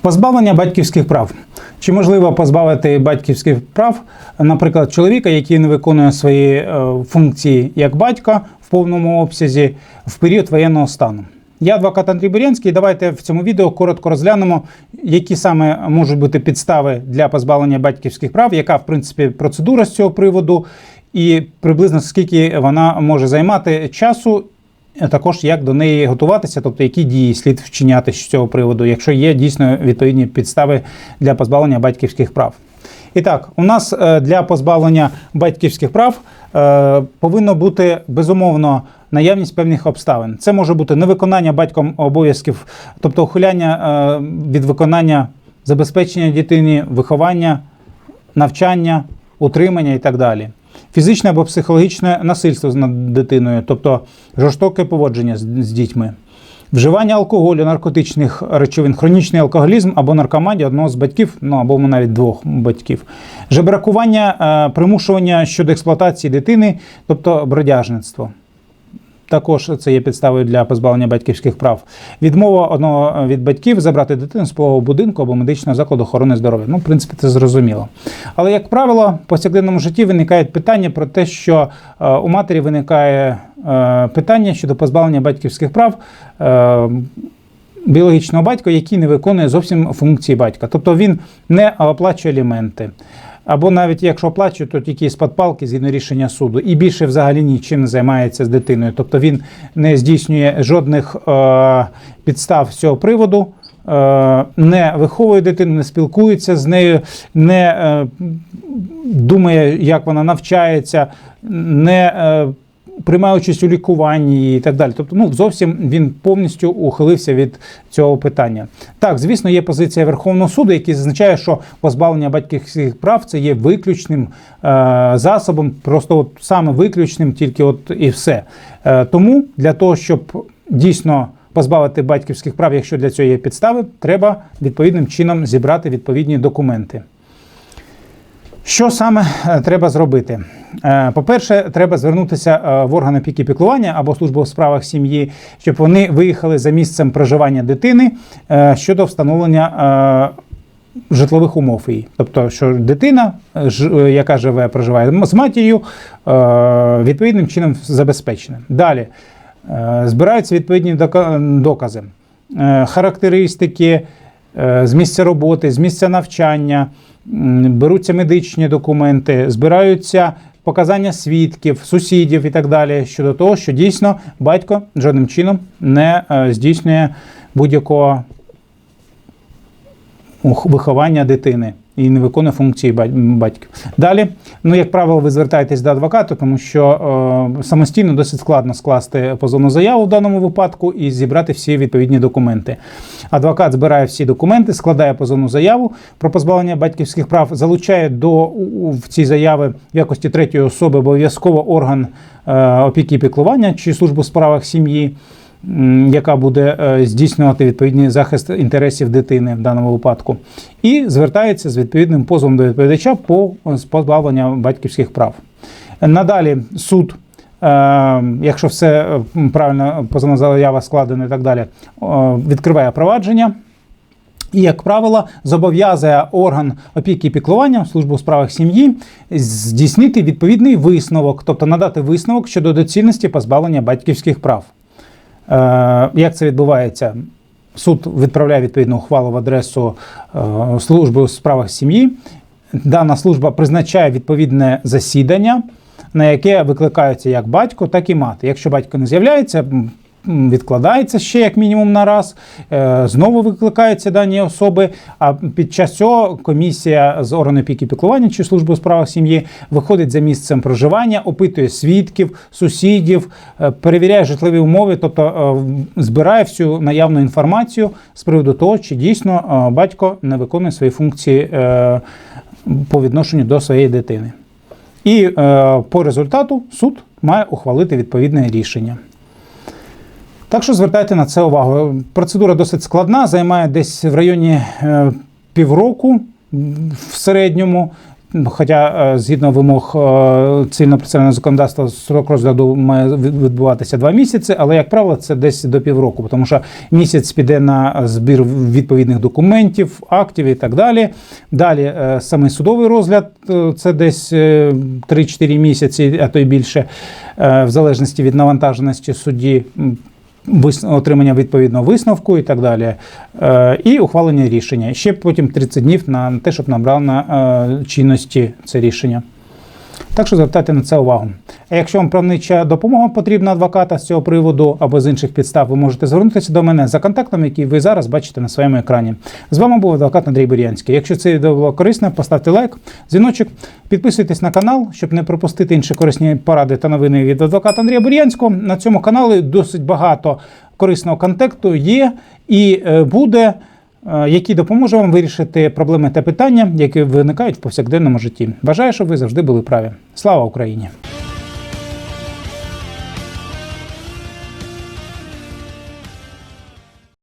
Позбавлення батьківських прав. Чи можливо позбавити батьківських прав, наприклад, чоловіка, який не виконує свої е, функції як батька в повному обсязі в період воєнного стану? Я адвокат Андрій Бурянський. Давайте в цьому відео коротко розглянемо, які саме можуть бути підстави для позбавлення батьківських прав, яка в принципі процедура з цього приводу, і приблизно скільки вона може займати часу також як до неї готуватися, тобто які дії слід вчиняти з цього приводу, якщо є дійсно відповідні підстави для позбавлення батьківських прав. І так, у нас е, для позбавлення батьківських прав е, повинно бути безумовно наявність певних обставин. Це може бути невиконання батьком обов'язків, тобто ухиляння е, від виконання забезпечення дитині, виховання, навчання, утримання і так далі. Фізичне або психологічне насильство над дитиною, тобто жорстоке поводження з, дітьми, вживання алкоголю, наркотичних речовин, хронічний алкоголізм або наркоманія одного з батьків, ну або навіть двох батьків, жебракування, е, примушування щодо експлуатації дитини, тобто бродяжництво. Також це є підставою для позбавлення батьківських прав. Відмова одного від батьків забрати дитину з полового будинку або медичного закладу охорони здоров'я. Ну, в принципі, це зрозуміло. Але, як правило, в повсякденному житті виникають питання про те, що е, у матері виникає е, питання щодо позбавлення батьківських прав. Е, Біологічного батька, який не виконує зовсім функції батька, тобто він не оплачує аліменти. Або навіть якщо оплачують, то тільки з-під палки згідно рішення суду, і більше взагалі нічим не займається з дитиною. Тобто він не здійснює жодних е, підстав з цього приводу, е, не виховує дитину, не спілкується з нею, не е, думає, як вона навчається, не е, приймає участь у лікуванні і так далі. Тобто, ну зовсім він повністю ухилився від цього питання. Так, звісно, є позиція Верховного суду, який зазначає, що позбавлення батьківських прав це є виключним е, засобом, просто от саме виключним, тільки от і все. Е, тому для того, щоб дійсно позбавити батьківських прав, якщо для цього є підстави, треба відповідним чином зібрати відповідні документи. Що саме е, треба зробити? Е, По-перше, треба звернутися е, в органи опіки піклування або службу у справах сім'ї, щоб вони виїхали за місцем проживання дитини щодо встановлення житлових умов її. Тобто, що дитина, яка живе, проживає з матір'ю, відповідним чином забезпечена. Далі збираються відповідні докази, характеристики з місця роботи, з місця навчання, беруться медичні документи, збираються показання свідків, сусідів і так далі щодо того, що дійсно батько жодним чином не е, здійснює будь-якого виховання дитини і не виконує функції батьків. Далі, ну як правило, ви звертаєтесь до адвоката, тому що е, самостійно досить складно скласти позовну заяву в даному випадку і зібрати всі відповідні документи. Адвокат збирає всі документи, складає позовну заяву про позбавлення батьківських прав, залучає до в цій заяви в якості третьої особи обов'язково орган е, опіки і піклування чи службу у справах сім'ї яка буде е, здійснювати відповідний захист інтересів дитини в даному випадку, і звертається з відповідним позовом до відповідача по е, позбавленню батьківських прав. Надалі суд. е, Якщо все правильно позовна заява складена і так далі, відкриває провадження і, як правило, зобов'язує орган опіки і піклування службу у справах сім'ї здійснити відповідний висновок, тобто надати висновок щодо доцільності позбавлення батьківських прав. Е, Як це відбувається? Суд відправляє відповідну ухвалу в адресу е, служби у справах сім'ї. Дана служба призначає відповідне засідання, на яке викликаються як батько, так і мати. Якщо батько не з'являється, відкладається ще як мінімум на раз, е, знову викликаються дані особи. А під час цього комісія з органу опіки піклування чи служби у справах сім'ї виходить за місцем проживання, опитує свідків, сусідів, е, перевіряє житлові умови, тобто е, збирає всю наявну інформацію з приводу того, чи дійсно батько не виконує свої функції по відношенню до своєї дитини. І по результату суд має ухвалити відповідне рішення. Так що звертайте на це увагу. Процедура досить складна, займає десь в районі е, півроку в середньому. Хоча е, згідно вимог е, цивільно процесуального законодавства срок розгляду має відбуватися два місяці, але як правило це десь до півроку, тому що місяць піде на збір відповідних документів, актів і так далі. Далі е, самий судовий розгляд це десь е, 3-4 місяці, а то й більше, в залежності від навантаженості судді. Отримання відповідного висновку і так далі, Е, і ухвалення рішення. Ще потім 30 днів на те, щоб набрав на е, чинності це рішення. Так що звертайте на це увагу. А якщо вам правнича допомога потрібна адвоката з цього приводу або з інших підстав, ви можете звернутися до мене за контактом, який ви зараз бачите на своєму екрані. З вами був адвокат Андрій Бурянський. Якщо це відео було корисне, поставте лайк, дзвіночок, підписуйтесь на канал, щоб не пропустити інші корисні поради та новини від адвоката Андрія Бурянського. На цьому каналі досить багато корисного контенту є і е, буде який допоможе вам вирішити проблеми та питання, які виникають в повсякденному житті. Бажаю, щоб ви завжди були праві. Слава Україні!